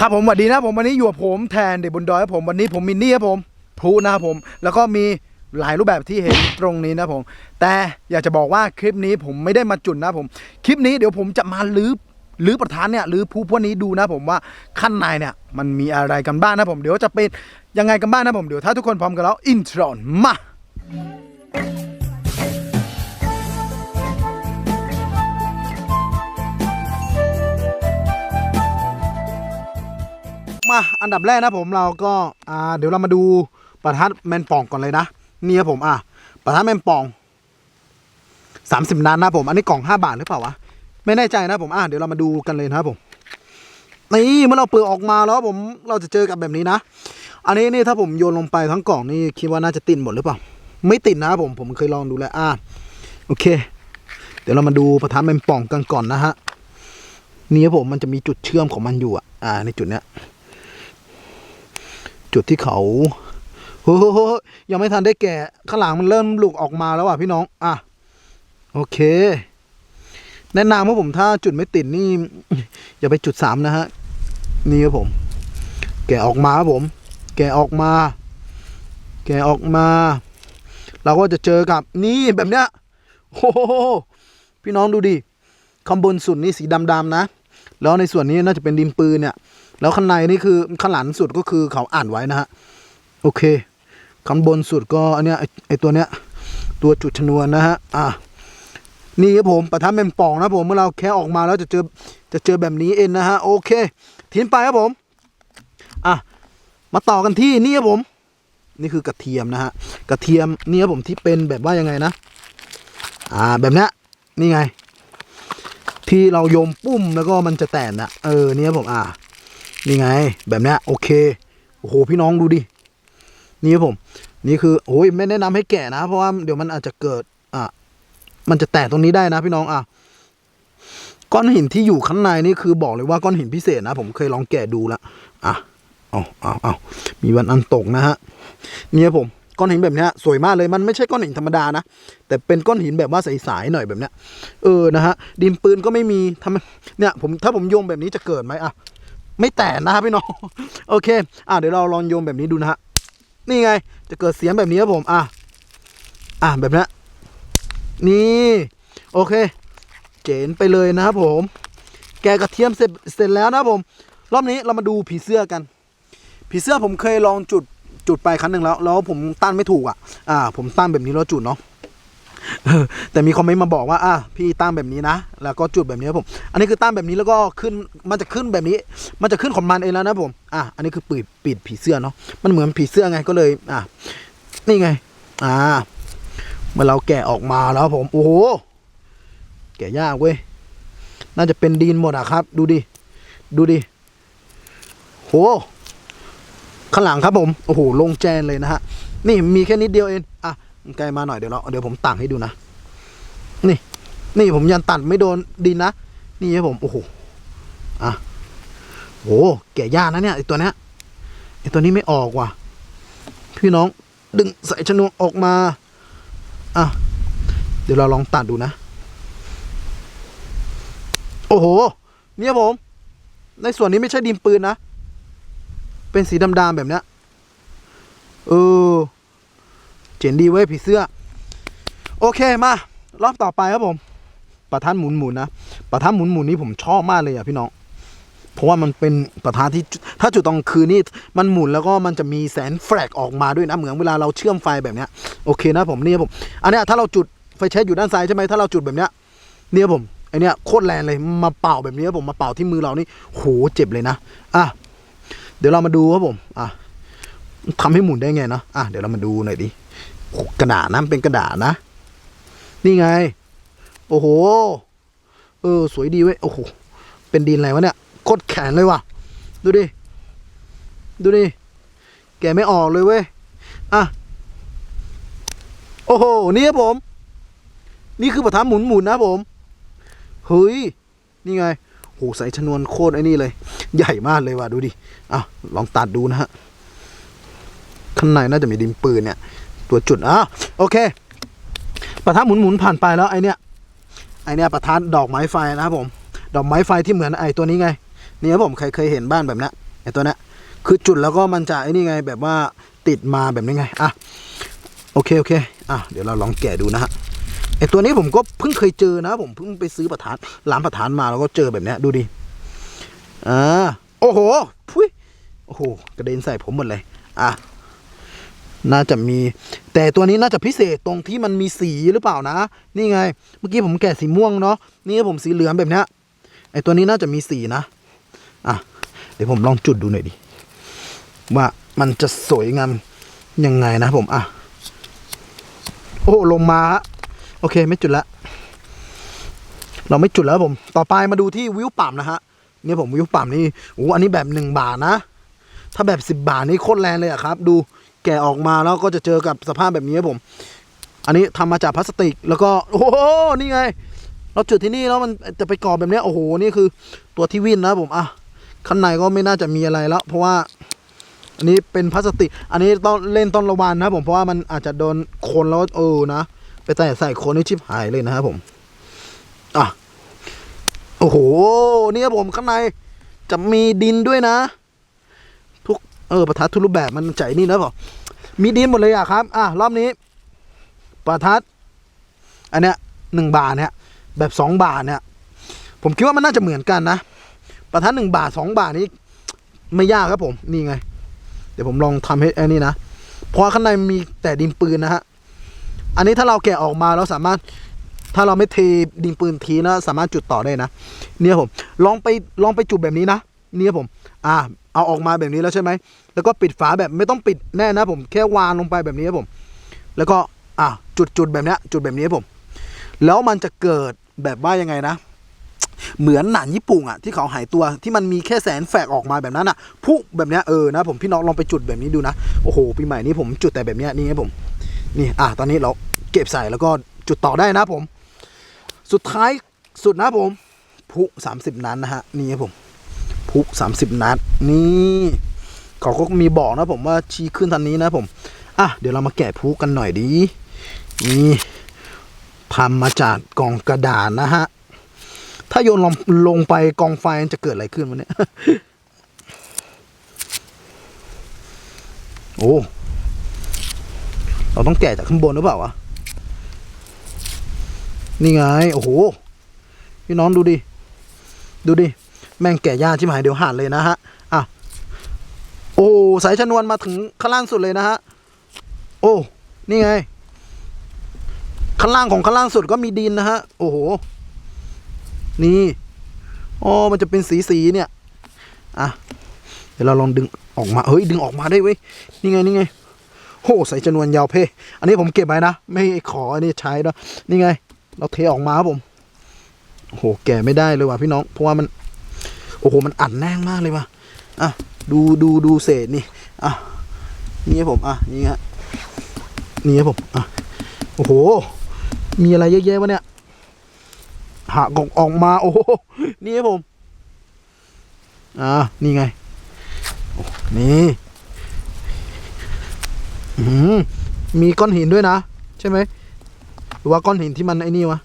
ครับผมสวัสดีนะผมวันนี้อยู่กับผมแทนเด็กบนดอยครับผมวันนี้ผมมินนี่ครับผมพลุนะครับผม แล้วก็มีหลายรูปแบบที่เห็นตรงนี้นะผม แต่อยากจะบอกว่าคลิปนี้ผมไม่ได้มาจุดนะผม คลิปนี้เดี๋ยวผมจะมาลื้อลื้อประธานเนี่ยลื้อผู้พวกนี้ดูนะผมว่าข้างในเนี่ยมันมีอะไรกันบ้างนะผม เดี๋ยวจะเป็นยังไงกันบ้างนะผมเดี๋ยวถ้าทุกคนพร้อมกันแล้วอินทรอนมา มาอันดับแรกนะผมเราก็อ่าเดี๋ยวเรามาดูประทัดแมนป่องก่อนเลยนะนี่ครับผมอะประทัดแมนป่องสามสิบนัดนะผมอันนี้กล่องห้าบาทหรือเปล่าวะไม่แน่ใจนะผมอะเดี๋ยวเรามาดูกันเลยนะครับผมนี่เมื่อเราเปิดออกมาแล้วผมเราจะเจอกับแบบนี้นะ อันนี้นี่ถ้าผมโยนลงไปทั้งกล่องนี่คิดว่าน่าจะติดหมดหรือเปล่า ไม่ติดนะผมผมเคยลองดูแล้วอะโอเค เดี๋ยวเรามาดูประทัดแมนป่องกันก่อนนะฮะนี่ครับผมมันจะมีจุดเชื่อมของมันอยู่อะอ่าในจุดเนี้ย จุดที่เขาโอ้โหยังไม่ทันได้แกะข้างหลังมันเริ่มหลุกออกมาแล้วอะพี่น้อง อะ โอเค แนะนำว่าผมถ้าจุดไม่ติดนี่ อย่าไปจุดสามนะฮะ นี่ครับผม แกะออกมาครับผม แกะออกมา แกะออกมา เราก็จะเจอกับนี่แบบเนี้ยโอ้โหพี่น้องดูดิข้างบนสุดนี่สีดำๆนะ แล้วในส่วนนี้น่าจะเป็นดินปืนเนี่ย แล้วข้างในนี่คือข้างหลังสุดก็คือเขาอ่านไว้นะฮะ โอเคข้างบนสุดก็อันเนี้ยไอ้ไอตัวเนี้ย ตัวจุดชนวนนะฮะ อะ นี่ครับผมประทับเป็นป่องนะผมเมื่อเราแค่ออกมาแล้วจะเจอจะเจอแบบนี้เองนะฮะ โอเค ทิ้งไปครับผม อะ มาต่อกันที่นี่ครับผม นี่คือกระเทียมนะฮะ กระเทียมนี่ครับผมที่เป็นแบบว่ายังไงนะ อ่า แบบเนี้ยนี่ไง ที่เราโยมปุ้มแล้วก็มันจะแตกนะเออเนี่ยครับผมอ่านี่ไง แบบเนี้ยโอเคโอ้โหพี่น้องดูดินี่ครับผม นี่คือโอ้ยไม่แนะนำให้แกะนะ เพราะว่าเดี๋ยวมันอาจจะเกิดอะมันจะแตกตรงนี้ได้นะพี่น้องอะก้อนหินที่อยู่ข้างในนี่คือบอกเลยว่าก้อนหินพิเศษนะ ผมเคยลองแกะดูแล้วอะเอาเอาเอามีวันอันตกนะฮะนี่ครับผม ก้อนหินแบบนี้สวยมากเลยมันไม่ใช่ก้อนหินธรรมดานะ แต่เป็นก้อนหินแบบว่าใสๆหน่อยแบบเนี้ยเออนะฮะดินปืนก็ไม่มีทำเนี่ยผมถ้าผมโยงแบบนี้จะเกิดไหมอะไม่แตกนะครับพี่น้องโอเค อะเดี๋ยวเราลองโยมแบบนี้ดูนะฮะนี่ไง จะเกิดเสียงแบบนี้ครับผมอะอะแบบนี้นี่โอเค เจนไปเลยนะครับผม แกกระเทียมเสร็จเสร็จแล้วนะครับผม รอบนี้เรามาดูผีเสื้อกัน ผีเสื้อผมเคยลองจุด จุดไปครั้งหนึ่งแล้ว แล้วผมตั้นไม่ถูกอะอ่า ผมตั้นแบบนี้แล้วจุดเนาะแต่มีคอมเมนต์มาบอกว่าอะพี่ตั้งแบบนี้นะ แล้วก็จุดแบบนี้ผม อันนี้คือตั้งแบบนี้แล้วก็ขึ้น มันจะขึ้นแบบนี้ มันจะขึ้นของมันเองแล้วนะผม อะ อันนี้คือปิดปิดผีเสื้อเนาะ มันเหมือนผีเสื้อไงก็เลย อะ นี่ไง อ่า เมื่อเราแกะออกมาแล้วผม โอ้โห แกะยากเว้ย น่าจะเป็นดินหมดอะครับ ดูดิ ดูดิ โห ข้างหลังครับผมโอ้โหลงแจนเลยนะฮะนี่มีแค่นิดเดียวเองอะใกล้มาหน่อยเดี๋ยวเราเดี๋ยวผมตั้งให้ดูนะนี่ นี่ผมยันตัดไม่โดนดินนะนี่ครับผมโอ้โหอะโอ้แกะยากนะเนี่ยไอตัวเนี้ยไอตัวนี้ไม่ออกว่ะ พี่น้องดึงใส่ชนวนออกมาอะเดี๋ยวเราลองตัดดูนะ โอ้โห เนี่ยผม ในส่วนนี้ไม่ใช่ดินปืนนะ เป็นสีดำๆแบบเนี้ยเออ เจ๋งดีเว้ยผีเสื้อ โอเคมารอบต่อไปครับผมประทัดหมุนหมุนนะประทัดหมุนหมุนนี้ผมชอบมากเลยอะพี่น้องเพราะว่ามันเป็นประทัดที่ถ้าจุดตอนกลางคืนนี่มันหมุนแล้วก็มันจะมีแสงแฟลกออกมาด้วยนะเหมือนเวลาเราเชื่อมไฟแบบเนี้ยโอเคนะผมนี่ผมอันเนี้ยถ้าเราจุดไฟแช็อยู่ด้านซ้ายใช่ไหมถ้าเราจุดแบบเนี้ยเนี่ยผมไอเนี้ยโคตรแรงเลยมาเป่าแบบนี้ผมมาเป่าที่มือเรานี่โหเจ็บเลยนะอะ เดี๋ยวเรามาดูครับผม อะทำให้หมุนได้ไงเนาะ อะ เดี๋ยวเรามาดูหน่อยดิ กระดาษนะเป็นกระดาษนะ นี่ไง โอ้โห เออ สวยดีเว้ย โอ้โห เป็นดินอะไรวะเนี่ย โคตรแข็งเลยว่ะ ดูดิ ดูดิ แกไม่ออกเลยเว้ย อะ โอ้โห นี่ครับผม นี่คือประทับหมุนหมุนๆนะผม เฮ้ย นี่ไง โหใส่ชนวนโคตรไอ้นี่เลย ใหญ่มากเลยว่ะดูดิอะลองตัดดูนะฮะข้างในน่าจะมีดินปืนเนี่ย ตัวจุดอะโอเคประทัดหมุนหมุนผ่านไปแล้วไอเนี้ยไอเนี้ยประทัดดอกไม้ไฟนะครับผม ดอกไม้ไฟที่เหมือนไอตัวนี้ไงนี่ครับผมใครเคยเห็นบ้านแบบนี้ยอ้ตัวนี้คือจุดแล้วก็มันจะไอ้นี่ไงแบบว่าติดมาแบบนี้ไงอะโอเคโอเคอะเดี๋ยวเราลองแกะดูนะฮะ ไอตัวนี้ผมก็เพิ่งเคยเจอนะ ผมเพิ่งไปซื้อประทัดร้านประทัดมาแล้วก็เจอแบบเนี้ยดูดิอ่าโอ้โหพุ้ยโอ้โหกระเด็นใส่ผมหมดเลย อะน่าจะมี แต่ตัวนี้น่าจะพิเศษตรงที่มันมีสีหรือเปล่านะ นี่ไง เมื่อกี้ผมแกะสีม่วงเนาะนี่ผมสีเหลืองแบบเนี้ยไอตัวนี้น่าจะมีสีนะอะเดี๋ยวผมลองจุดดูหน่อยดิว่ามันจะสวยงามยังไงนะผมอะโอ้ลงมาฮะ โอเคไม่จุดละ เราไม่จุดแล้วผม ต่อไปมาดูที่วิวปั่มนะฮะเนี่ยผมวิวปั่มนี่โอ้อันนี้แบบหนึ่งบาทนะ ถ้าแบบสิบบาทนี่โคตรแรงเลยอะครับ ดูแกะออกมาแล้วก็จะเจอกับสภาพแบบนี้ครับผม อันนี้ทำมาจากพลาสติก แล้วก็โอ้โหนี่ไง เราจุดที่นี่แล้วมันจะไปก่อแบบนี้โอ้โหนี่คือตัวที่วิ่นนะผมอะข้างในก็ไม่น่าจะมีอะไรแล้ว เพราะว่าอันนี้เป็นพลาสติก อันนี้ต้องเล่นต้นระวันนะผมเพราะว่ามันอาจจะโดนคนแล้วเออนะ ไปใส่ใส่โคนนี่ชิบหายเลยนะครับผมอะโอ้โหนี่ครับผมข้างในจะมีดินด้วยนะ ทุกเออประทัดทุกรูปแบบมันใจนี่นะผมมีดินหมดเลยอะครับ อะรอบนี้ ประทัด อันเนี้ยหนึ่งบาทเนี่ยแบบสองบาทเนี่ยผมคิดว่ามันน่าจะเหมือนกันนะ ประทัดหนึ่งบาทสองบาทนี้ ไม่ยากครับผม นี่ไง เดี๋ยวผมลองทำให้อันนี้นะเพราะข้างในมีแต่ดินปืนนะฮะ อันนี้ถ้าเราแกะออกมาเราสามารถถ้าเราไม่เทดินปืนทีนะ สามารถจุดต่อได้นะ เนี่ยผมลองไปลองไปจุดแบบนี้นะ เนี่ยผม อ่า เอาออกมาแบบนี้แล้วใช่ไหมแล้วก็ปิดฝาแบบไม่ต้องปิดแน่นะผมแค่วางลงไปแบบนี้ผม แล้วก็อะจุดจุดแบบนี้จุดแบบนี้ผม แล้วมันจะเกิดแบบว่ายังไงนะ เหมือนหนังญี่ปุ่นอะที่เขาหายตัวที่มันมีแค่แสนแฝกออกมาแบบนั้นอะพุแบบนี้เออนะผมพี่น้องลองไปจุดแบบนี้ดูนะโอ้โหปีใหม่นี้ผมจุดแต่แบบนี้นี่ครับผม นี่อะตอนนี้เรา เก็บใส่แล้วก็จุดต่อได้นะผม สุดท้ายสุดนะผมพุสามสิบนัดนะฮะนี่ครับผมพุสามสิบนัดนี่เขาก็มีบอกนะผมว่าชี้ขึ้นทันนี้นะผมอะเดี๋ยวเรามาแกะพุกันหน่อยดีนี่ทำมาจากกล่องกระดาษนะฮะถ้าโยนลงลงไปกองไฟจะเกิดอะไรขึ้นวะเนี่ยโอ้ เราต้องแกะจากข้างบนหรือเปล่าวะ นี่ไง โอ้โห พี่น้องดูดิ ดูดิ แม่งแกะยากชิบหายเดี๋ยวหันเลยนะฮะ อะ โอ้สายชนวนมาถึงข้างล่างสุดเลยนะฮะ โอ้ นี่ไง ข้างล่างของข้างล่างสุดก็มีดินนะฮะ โอ้โห นี่อ๋อมันจะเป็นสีสีเนี่ย อะ เดี๋ยวเราลองดึงออกมา เฮ้ย ดึงออกมาได้เว้ย นี่ไง นี่ไงโหใส่จนวนยาวเพ่ อันนี้ผมเก็บไว้นะ ไม่ขออันนี้ใช้นะนี่ไง เราเทออกมาครับผมโอ้โหแก่ไม่ได้เลยว่ะพี่น้อง เพราะว่ามัน โอ้โห มันอัดแน่งมากเลยว่ะอะดูดูดูเศษนี่อะนี่ผมอะนี่ฮะนี่ผมอะโอ้โห มีอะไรเยอะแยะวะเนี่ยหักออกออกมาโอ้โหนี่ผมอ่านี่ไงนี่อืมมีก้อนหินด้วยนะ ใช่ไหม หรือว่าก้อนหินที่มันไอ้นี่วะ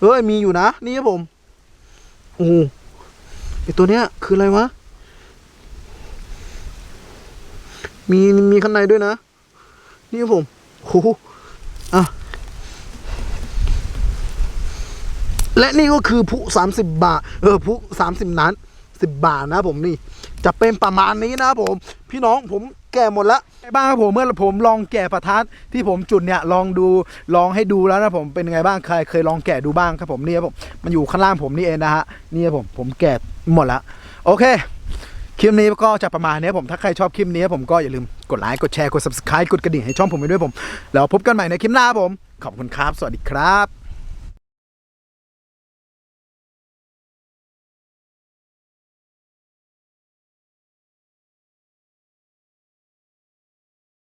เอ้ยมีอยู่นะ นี่ครับผมโอ้ไอตัวเนี้ยคืออะไรวะ มีมีข้างในด้วยนะ นี่ครับผมโอ้โหอะและนี่ก็คือผู้สามสิบบาท เออผู้สามสิบนัดสิบบาทนะผมนี่ จะเป็นประมาณนี้นะผม พี่น้องผม แก่หมดละไงบ้างครับผมเมื่อผมลองแกะประทัดที่ผมจุดเนี่ยลองดูลองให้ดูแล้วนะผมเป็นไงบ้างใครเคยลองแกะดูบ้างครับผมนี่ครับผมมันอยู่ข้างล่างผมนี่เองนะฮะนี่ครับผมผมแกะหมดละโอเคคลิปนี้ก็จะประมาณนี้ผมถ้าใครชอบคลิปนี้ผมก็อย่าลืมกดไลค์กดแชร์กด subscribe กดกระดิ่งให้ช่องผมไปด้วยผมแล้วพบกันใหม่ในคลิปหน้าครับผม ขอบคุณครับ สวัสดีครับ